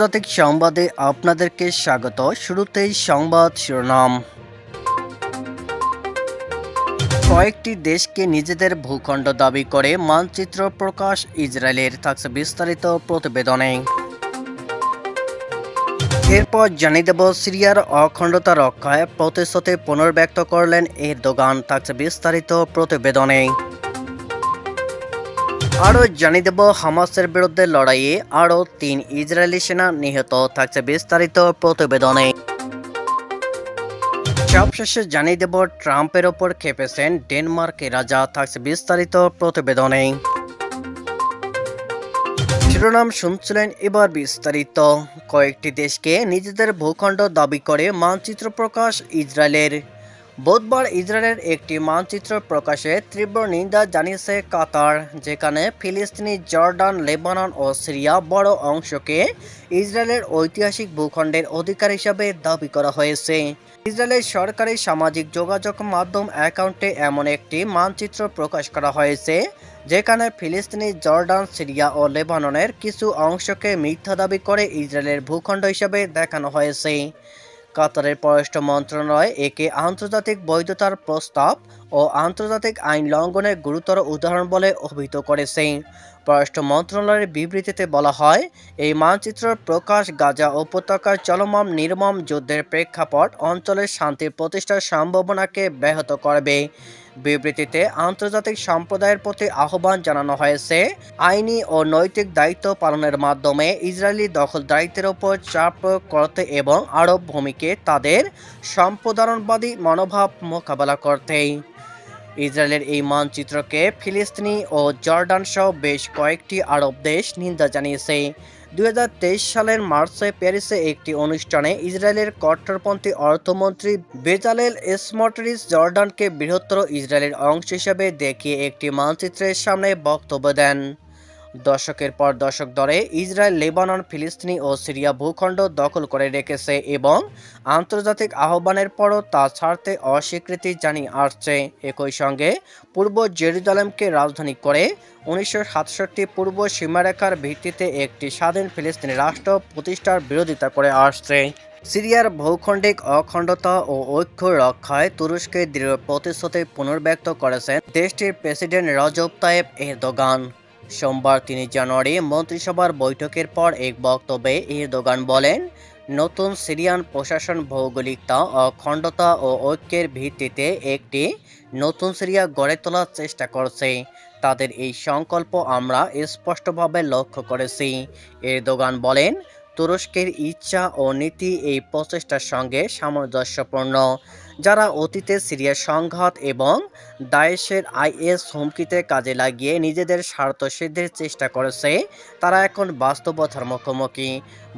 আন্তর্জাতিক সংবাদে আপনাদেরকে স্বাগত। শুরুতেই সংবাদ শিরোনাম। কয়েকটি দেশকে নিজেদের ভূখণ্ড দাবি করে মানচিত্র প্রকাশ ইসরায়েলের, থাকছে বিস্তারিত প্রতিবেদনে। এরপর জানিয়ে দেব, সিরিয়ার অখণ্ডতা রক্ষায় প্রতিশ্রুতি পুনর্ব্যক্ত করলেন এর দোকান থাকছে বিস্তারিত প্রতিবেদনে। আরও জানিয়ে দেব, হামাসের বিরুদ্ধে লড়াইয়ে আরও তিন ইসরায়েলি সেনা নিহত থাকছে বিস্তারিত প্রতিবেদনে। সবশেষে জানিয়ে দেব, ট্রাম্পের ওপর খেপেছেন ডেনমার্কের রাজা থাকছে বিস্তারিত প্রতিবেদনে। শিরোনাম শুনছিলেন এবার বিস্তারিত। কয়েকটি দেশকে নিজেদের ভূখণ্ড দাবি করে মানচিত্র প্রকাশ ইসরায়েলের। বুধবার ইসরায়েলের একটি মানচিত্র প্রকাশে তীব্র নিন্দা জানিয়েছে কাতার, যেখানে ফিলিস্তিনি, জর্ডান, লেবানন ও সিরিয়া বড় অংশকে ইসরায়েলের ঐতিহাসিক ভূখণ্ডের অধিকার হিসাবে দাবি করা হয়েছে। ইসরায়েলের সরকারি সামাজিক যোগাযোগ মাধ্যম অ্যাকাউন্টে এমন একটি মানচিত্র প্রকাশ করা হয়েছে, যেখানে ফিলিস্তিনি, জর্ডান, সিরিয়া ও লেবাননের কিছু অংশকে মিথ্যা দাবি করে ইসরায়েলের ভূখণ্ড হিসাবে দেখানো হয়েছে। কাতারের পররাষ্ট্র মন্ত্রণালয় একে আন্তর্জাতিক বৈধতার প্রস্তাব ও আন্তর্জাতিক আইন লঙ্ঘনের গুরুতর উদাহরণ বলে অভিহিত করেছে। পররাষ্ট্র মন্ত্রণালয়ের বিবৃতিতে বলা হয়, এই মানচিত্র প্রকাশ গাজা উপত্যকার চলমান নির্মম যুদ্ধের প্রেক্ষাপট অঞ্চলের শান্তি প্রতিষ্ঠার সম্ভাবনাকে ব্যাহত করবে। বিবৃতিতে আন্তর্জাতিক সম্প্রদায়ের প্রতি আহ্বান জানানো হয়েছে, আইনি ও নৈতিক দায়িত্ব পালনের মাধ্যমে ইসরায়েলি দখলদারিত্বের ওপর চাপ প্রয়োগ করতে এবং আরব ভূমিকে তাদের সম্প্রদারণবাদী মনোভাব মোকাবেলা করতেই ইসরায়েলের এই মানচিত্রকে ফিলিস্তিনি ও জর্ডান সহ বেশ কয়েকটি আরব দেশ নিন্দা জানিয়েছে। দু হাজার তেইশ সালের মার্চে প্যারিসে একটি অনুষ্ঠানে ইসরায়েলের কট্টরপন্থী অর্থমন্ত্রী বেজালেল স্মটরিস জর্ডানকে বৃহত্তর ইসরায়েলের অংশ হিসেবে দেখিয়ে একটি মানচিত্রের সামনে বক্তব্য দেন। দশকের পর দশক ধরে ইসরায়েল, লেবানন, ফিলিস্তিনি ও সিরিয়া ভূখণ্ড দখল করে রেখেছে এবং আন্তর্জাতিক আহ্বানের পরও তা ছাড়তে অস্বীকৃতি জানিয়ে আসছে। একই সঙ্গে পূর্ব জেরুজালেমকে রাজধানী করে উনিশশো সাতষট্টি পূর্ব সীমারেখার ভিত্তিতে একটি স্বাধীন ফিলিস্তিনি রাষ্ট্র প্রতিষ্ঠার বিরোধিতা করে আসছে। সিরিয়ার ভৌখণ্ডিক অখণ্ডতা ও ঐক্য রক্ষায় তুরস্কের দৃঢ় প্রতিশ্রুতি পুনর্ব্যক্ত করেছেন দেশটির প্রেসিডেন্ট রজব তায়েব এরদোগান। সোমবার তিনি জানুয়ারি মন্ত্রিসভার বৈঠকের পর এক বক্তব্যে এরদোগান বলেন, নতুন সিরিয়ান প্রশাসন ভৌগোলিকতা, অখণ্ডতা ও ঐক্যের ভিত্তিতে একটি নতুন সিরিয়া গড়ে তোলার চেষ্টা করছে। তাদের এই সংকল্প আমরা স্পষ্টভাবে লক্ষ্য করেছি। এরদোগান বলেন তুরস্কের ইচ্ছা ও নীতি এই প্রচেষ্টার সঙ্গে সামঞ্জস্যপূর্ণ। যারা অতীতে সিরিয়ার সংঘাত এবং দায়েশের আইএস হুমকিতে কাজে লাগিয়ে নিজেদের স্বার্থ সিদ্ধির চেষ্টা করেছে, তারা এখন বাস্তবতার মুখোমুখি।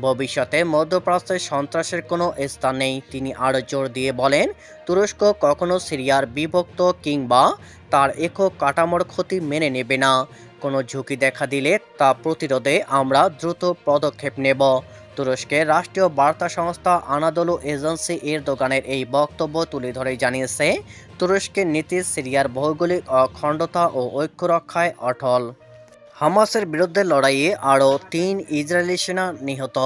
ভবিষ্যতে মধ্যপ্রাচ্যে সন্ত্রাসের কোনো স্থান নেই, তিনি আরও জোর দিয়ে বলেন। তুরস্ক কখনো সিরিয়ার বিভক্ত কিংবা তার একক কাঠামোর ক্ষতি মেনে নেবে না। কোনো ঝুঁকি দেখা দিলে তা প্রতিরোধে আমরা দ্রুত পদক্ষেপ নেব। তুরস্কে রাষ্ট্রীয় বার্তা সংস্থা আনাদলু এজেন্সি এর দোকানের এই বক্তব্য তুলে ধরে জানিয়েছে তুরস্কের নীতি সিরিয়ার ভৌগোলিক অখণ্ডতা ও ঐক্য রক্ষায় অটল। হামাসের বিরুদ্ধে লড়াইয়ে আরও তিন ইসরায়েলি সেনা নিহত।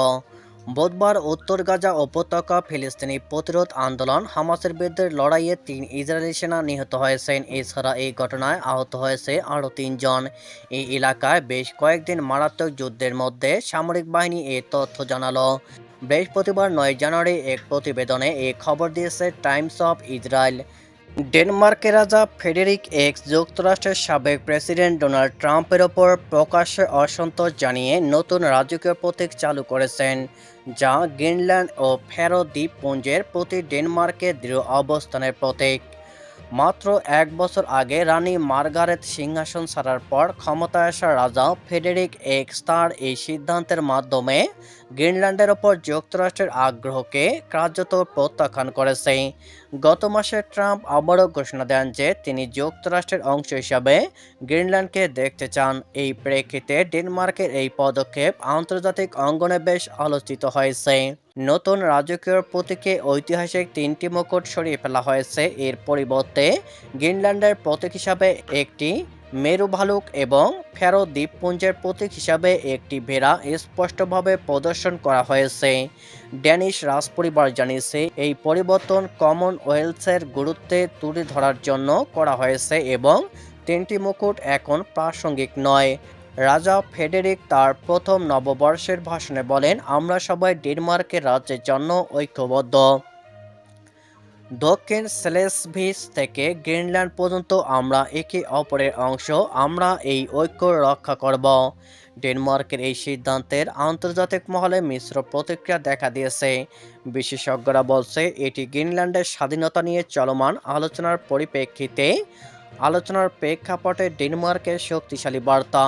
বুধবার উত্তর গাজা উপত্যকা ফিলিস্তিনি প্রতিরোধ আন্দোলন হামাসের বিরুদ্ধে লড়াইয়ে তিন ইসরায়েলি সেনা নিহত হয়েছেন। এছাড়া এই ঘটনায় আহত হয়েছে আরও তিনজন। এই এলাকায় বেশ কয়েকদিন মারাত্মক যুদ্ধের মধ্যে সামরিক বাহিনী এ তথ্য জানালো। বৃহস্পতিবার নয় জানুয়ারি এক প্রতিবেদনে এই খবর দিয়েছে টাইমস অফ ইসরায়েল। ডেনমার্কের রাজা ফেডেরিক এক্স যুক্তরাষ্ট্রের সাবেক প্রেসিডেন্ট ডোনাল্ড ট্রাম্পের ওপর প্রকাশ্যে অসন্তোষ জানিয়ে নতুন রাজকীয় প্রতীক চালু করেছেন, যা গ্রিনল্যান্ড ও ফেরো দ্বীপপুঞ্জের প্রতি ডেনমার্কের দৃঢ় অবস্থানের প্রতীক। মাত্র এক বছর আগে রানী মার্গারেট সিংহাসন ছাড়ার পর ক্ষমতায় আসা রাজা ফেডেরিক এক্স তার এই সিদ্ধান্তের মাধ্যমে গ্রিনল্যান্ডের ওপর যুক্তরাষ্ট্রের আগ্রহকে কার্যত প্রত্যাখ্যান করেছে। গত মাসে ট্রাম্প আবারও ঘোষণা দেন যে তিনি যুক্তরাষ্ট্রের অংশ হিসাবে গ্রিনল্যান্ডকে দেখতে চান। এই প্রেক্ষিতে ডেনমার্কের এই পদক্ষেপ আন্তর্জাতিক অঙ্গনে বেশ আলোচিত হয়েছে। নতুন রাজকীয় প্রতীকে ঐতিহাসিক তিনটি মুকুট সরিয়ে ফেলা হয়েছে। এর পরিবর্তে গ্রিনল্যান্ডের প্রতীক হিসাবে একটি মেরু ভালুক এবং ফেরো দ্বীপপুঞ্জের প্রতীক হিসাবে একটি ভেড়া স্পষ্টভাবে প্রদর্শন করা হয়েছে। ড্যানিশ রাজপরিবার জানিয়েছে, এই পরিবর্তন কমনওয়েলথের গুরুত্বে তুলে ধরার জন্য করা হয়েছে এবং তিনটি মুকুট এখন প্রাসঙ্গিক নয়। রাজা ফেডেরিক তার প্রথম নববর্ষের ভাষণে বলেন, আমরা সবাই ডেনমার্কের রাজ্যের জন্য ঐক্যবদ্ধ। দক্ষিণ সেলেসভিস থেকে গ্রিনল্যান্ড পর্যন্ত আমরা একে অপরের অংশ, আমরা এই ঐক্য রক্ষা করব। ডেনমার্কের এই সিদ্ধান্তের আন্তর্জাতিক মহলে মিশ্র প্রতিক্রিয়া দেখা দিয়েছে। বিশেষজ্ঞরা বলছে, এটি গ্রিনল্যান্ডের স্বাধীনতা নিয়ে চলমান আলোচনার পরিপ্রেক্ষিতে আলোচনার প্রেক্ষাপটে ডেনমার্কের শক্তিশালী বার্তা।